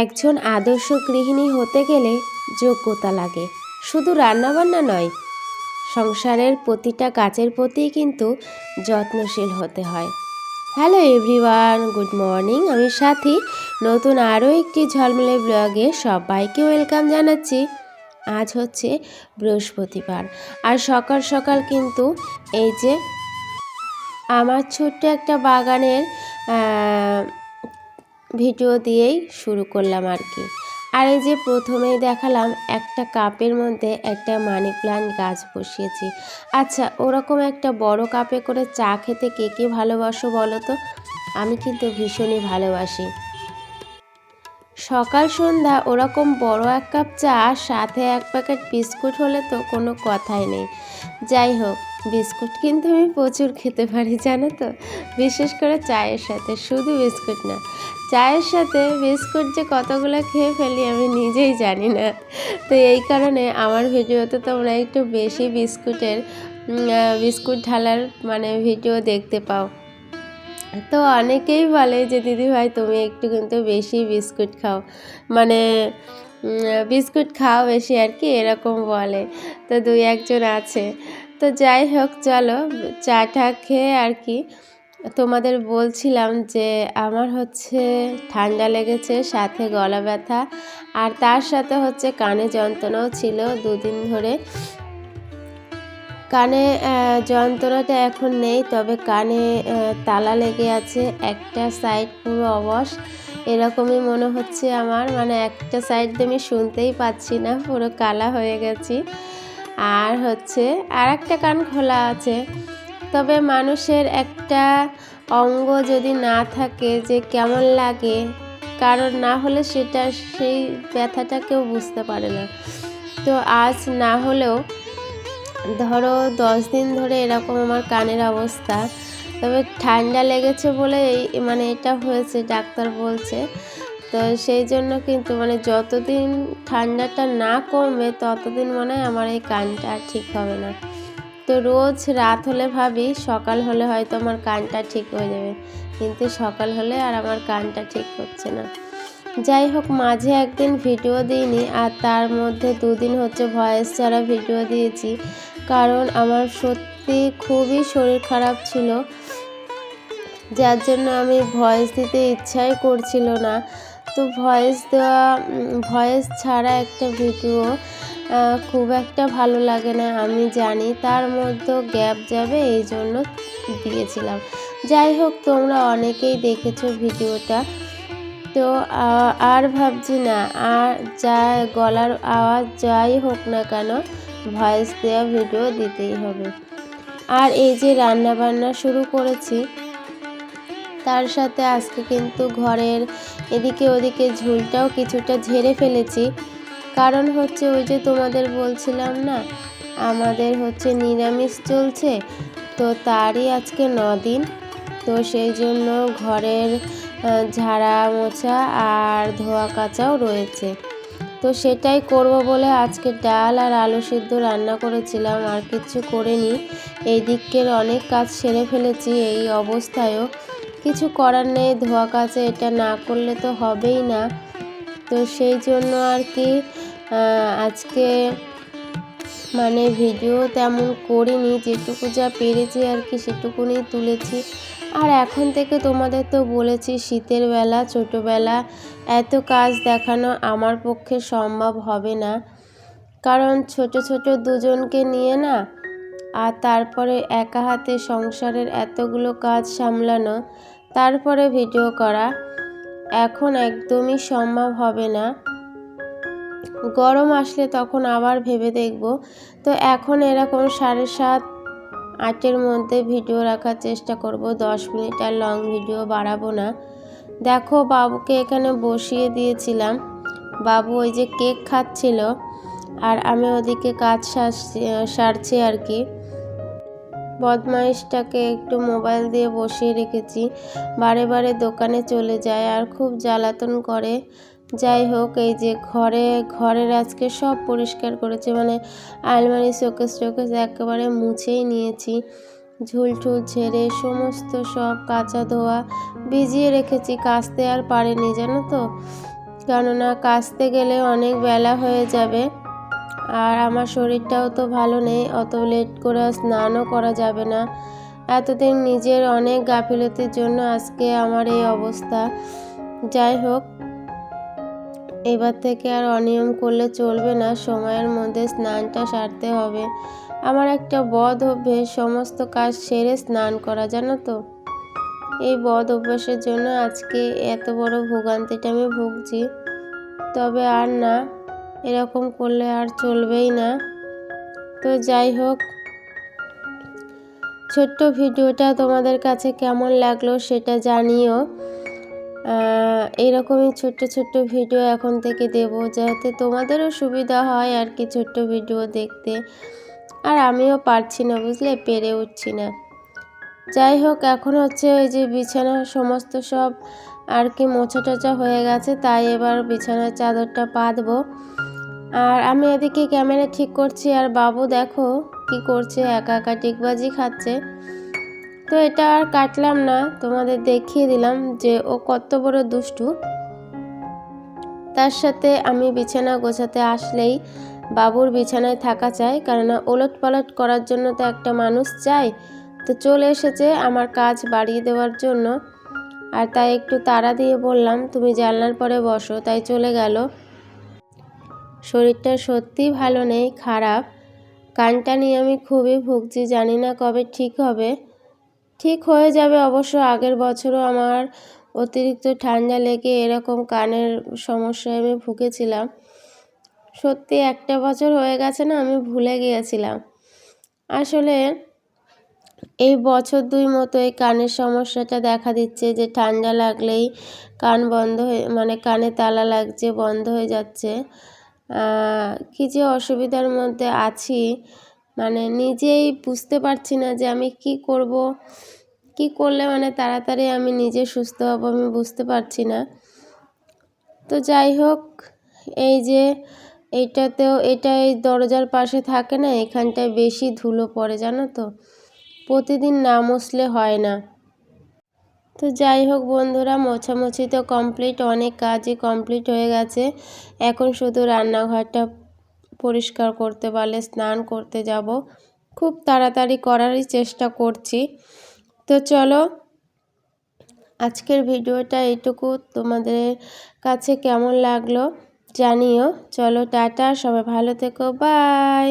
একজন আদর্শ গৃহিণী হতে গেলে যোগ্যতা লাগে। শুধু রান্নাবান্না নয়, সংসারের প্রতিটা কাজের প্রতিই কিন্তু যত্নশীল হতে হয়। হ্যালো এভরিওয়ান গুড মর্নিং আমি সাথী। নতুন আরও একটি ঝলমলে ব্লগে সবাইকে ওয়েলকাম জানাচ্ছি। আজ হচ্ছে বৃহস্পতিবার আর সকাল সকাল কিন্তু এই যে আমার ছোট্ট একটা বাগানের ভিডিও দিয়েই শুরু করলাম আর কি। আর এই যে প্রথমেই দেখালাম একটা কাপের মধ্যে একটা মানি প্লান্ট গাছ বসিয়েছি। আচ্ছা ওরকম একটা বড় কাপে করে চা খেতে কে কে ভালোবাসো বলো তো? আমি কিন্তু ভীষণই ভালোবাসি। সকাল, সন্ধ্যা ওরকম বড় এক কাপ চা, সাথে এক প্যাকেট বিস্কুট হলে তো কোনো কথাই নেই। যাই হোক বিস্কুট কিন্তু আমি প্রচুর খেতে পারি, জানো তো? বিশেষ করে চায়ের সাথে, শুধু বিস্কুট না। চায়ের সাথে বিস্কুট যে কতগুলো খেয়ে ফেলি আমি নিজেই জানি না। তো এই কারণে আমার ভিডিওতে তোমরা একটু বেশি বিস্কুটের বিস্কুট ঢালার মানে ভিডিও দেখতে পাও। তো অনেকেই বলে যে, দিদি ভাই, তুমি একটু কিন্তু বেশি বিস্কুট খাও। মানে বিস্কুট খাও বেশি আর কি, এরকম বলে। তো দুই একজন আছে। তো যাই হোক, চলো চা টা খেয়ে আর কি। তোমাদের বলছিলাম যে আমার হচ্ছে ঠান্ডা লেগেছে, সাথে গলা ব্যথা, আর তার সাথে হচ্ছে কানে যন্ত্রণাও ছিল দুদিন ধরে। কানে যন্ত্রণাটা এখন নেই, তবে কানে তালা লেগে আছে, একটা সাইড পুরো অবশ। এরকমই মনে হচ্ছে আমার মানে একটা সাইড দিয়ে আমি শুনতেই পাচ্ছি না, পুরো কালা হয়ে গেছি। আর হচ্ছে আর একটা কান খোলা আছে। তবে মানুষের একটা অঙ্গ যদি না থাকে যে কেমন লাগে, কারণ না হলে সেটা সেই ব্যথাটা কেউ বুঝতে পারে না। তো আজ না হলেও ধরো দশ দিন ধরে এরকম আমার কানের অবস্থা, তবে ঠান্ডা লেগেছে বলে মানে এটা হয়েছে, ডাক্তার বলছে। তো সেই জন্য কিন্তু মানে যতদিন ঠান্ডাটা না কমবে, ততদিন মনে হয় আমার এই কানটা ঠিক হবে না। তো রোজ রাত হলে ভাবি, সকাল হলে হয়তো আমার কানটা ঠিক হয়ে যাবে। কিন্তু সকাল হলে আর আমার কানটা ঠিক হচ্ছে না। যাই হোক, মাঝে একদিন ভিডিও দিইনি, আর তার মধ্যে দুদিন হচ্ছে ভয়েস ছাড়া ভিডিও দিয়েছি। কারণ আমার সত্যি খুবই শরীর খারাপ ছিল। যার জন্য আমি ভয়েস দিতে ইচ্ছাই করছিল না। তো ভয়েস দেওয়া ভয়েস ছাড়া একটা ভিডিও খুব একটা ভালো লাগে না, আমি জানি। তার মধ্যেও গ্যাপ যাবে, এই জন্য দিয়েছিলাম। যাই হোক, তোমরা অনেকেই দেখেছ ভিডিওটা তো আর ভাবছি না, আর যা গলার আওয়াজ যাই হোক না কেন ভয়েস দেওয়া ভিডিও দিতেই হবে। আর এই যে রান্না বান্না শুরু করেছি তার সাথে আজকে কিন্তু ঘরের এদিকে ওদিকে ঝুলটাও কিছুটা ঝেড়ে ফেলেছি। কারণ হচ্ছে ওই যে তোমাদের বলছিলাম না, আমাদের হচ্ছে নিরামিষ চলছে, তো তারই আজকে দিন তো সেই জন্য ঘরের ঝাড়া মোছা আর ধোয়া কাচাও রয়েছে। তো সেটাই করব বলে আজকে ডাল আর আলু সিদ্ধ রান্না করেছিলাম, আর কিছু করিনি। এই দিকের অনেক কাজ সেরে ফেলেছি, এই অবস্থায়ও। কিছু করার নেই, ধোয়া কাচা এটা না করলে তো হবেই না। তো সেই জন্য আর কি আজকে মানে ভিডিও তেমন করিনি, যেটুকু যা পেরেছি আর কি সেটুকুনি তুলেছি। আর এখন থেকে তোমাদের তো বলেছি, শীতের বেলা, ছোটোবেলা এত কাজ দেখানো আমার পক্ষে সম্ভব হবে না। কারণ ছোট ছোট দুজনকে নিয়ে না আর তারপরে একা হাতে সংসারের এতগুলো কাজ সামলানো, তারপরে ভিডিও করা, এখন একদমই সম্ভব হবে না। গরম আসলে তখন আবার ভেবে দেখব। তো এখন এরকম সাড়ে সাত, আটের মধ্যে ভিডিও রাখার চেষ্টা করব। দশ মিনিট আর লং ভিডিও বাড়াবো না। দেখো, বাবুকে এখানে বসিয়ে দিয়েছিলাম। বাবু ওই যে কেক খাচ্ছিল, আর আমি ওদিকে কাজ সারছি সারছি আর কি। বদমাইশটাকে একটু মোবাইল দিয়ে বসিয়ে রেখেছি। বারে বারে দোকানে চলে যায় আর খুব জ্বালাতন করে। যাই হোক, এই যে ঘরে, ঘরের আজকে সব পরিষ্কার করেছে। মানে আলমারি, শোকেস, টোকেস একেবারে মুছেই নিয়েছি। ঝুল ঠুল ঝেড়ে সমস্ত সব কাঁচা ধোয়া ভিজিয়ে রেখেছি। কাচতে আর পারেনি, জানো তো? কেননা কাচতে গেলে অনেক বেলা হয়ে যাবে। আর আমার শরীরটাও তো ভালো নেই, অত লেট করে স্নানও করা যাবে না। এতদিন নিজের অনেক গাফিলতির জন্য আজকে আমার এই অবস্থা। যাই হোক, এবার থেকে আর অনিয়ম করলে চলবে না, সময়ের মধ্যে স্নানটা সারতে হবে। আমার একটা বদ অভ্যেস, সমস্ত কাজ সেরে স্নান করা, জানো তো? এই বদ অভ্যাসের জন্য আজকে এত বড় ভোগান্তিটা আমি ভুগছি। তবে আর না এরকম করলে আর চলবেই না। তো যাই হোক, ছোট্ট ভিডিওটা তোমাদের কাছে কেমন লাগল সেটা জানিও। এইরকমই ছোট্ট ছোট্ট ভিডিও এখন থেকে দেব যাতে তোমাদেরও সুবিধা হয় আর কি ছোট্ট ভিডিও দেখতে। আর আমিও পারছি না বুঝলে, পেরে উঠছি না। যাই হোক, এখন হচ্ছে ওই যে বিছানা সমস্ত সব আর কি মোছা টোচা হয়ে গেছে, তাই এবার বিছানার চাদরটা পাতবো। আর আমি এদিকে ক্যামেরা ঠিক করছি আর বাবু দেখো কি করছে, একা একা টিকবাজি খাচ্ছে। তো এটা আর কাটলাম না, তোমাদের দেখিয়ে দিলাম যে ও কত বড় দুষ্টু। তার সাথে আমি বিছানা গোছাতে আসলেই বাবুর বিছানায় থাকা চাই, কেননা ওলট পালট করার জন্য তো একটা মানুষ চাই। তো চলে এসেছে আমার কাজ বাড়িয়ে দেওয়ার জন্য। আর তাই একটু তাড়া দিয়ে বললাম, তুমি জানলার পরে বসো। তাই চলে গেল। শরীরটা সত্যিই ভালো নেই, খারাপ। কানটা নিয়ে আমি খুবই ভুগছি, জানি না কবে ঠিক হবে। ঠিক হয়ে যাবে অবশ্য, আগের বছরও আমার অতিরিক্ত ঠান্ডা লেগে এরকম কানের সমস্যায় আমি ভুগেছিলাম। সত্যি একটা বছর হয়ে গেছে না, আমি ভুলে গিয়েছিলাম। আসলে এই বছর দুই মতো এই কানের সমস্যাটা দেখা দিচ্ছে যে, ঠান্ডা লাগলেই কান বন্ধ হয়ে মানে কানে তালা লাগছে, বন্ধ হয়ে যাচ্ছে। কী যে অসুবিধার মধ্যে আছি মানে নিজেই বুঝতে পারছি না যে আমি কি করব, কি করলে মানে তাড়াতাড়ি আমি নিজে সুস্থ হব আমি বুঝতে পারছি না। তো যাই হোক, এই যে এইটাতেও, এটা এই দরজার পাশে থাকে না, এখানটায় বেশি ধুলো পড়ে, জানো তো? প্রতিদিন না মুছলে হয় না। তো যাই হোক বন্ধুরা, মোছামুছি তো কমপ্লিট অনেক কাজই কমপ্লিট হয়ে গেছে। এখন শুধু রান্নাঘরটা পরিষ্কার করতে পারলে স্নান করতে যাব। খুব তাড়াতাড়ি করারই চেষ্টা করছি। তো চলো, আজকের ভিডিওটা এইটুকু তোমাদের কাছে কেমন লাগল জানিও। চলো টাটা, সবাই ভালো থেকো বাই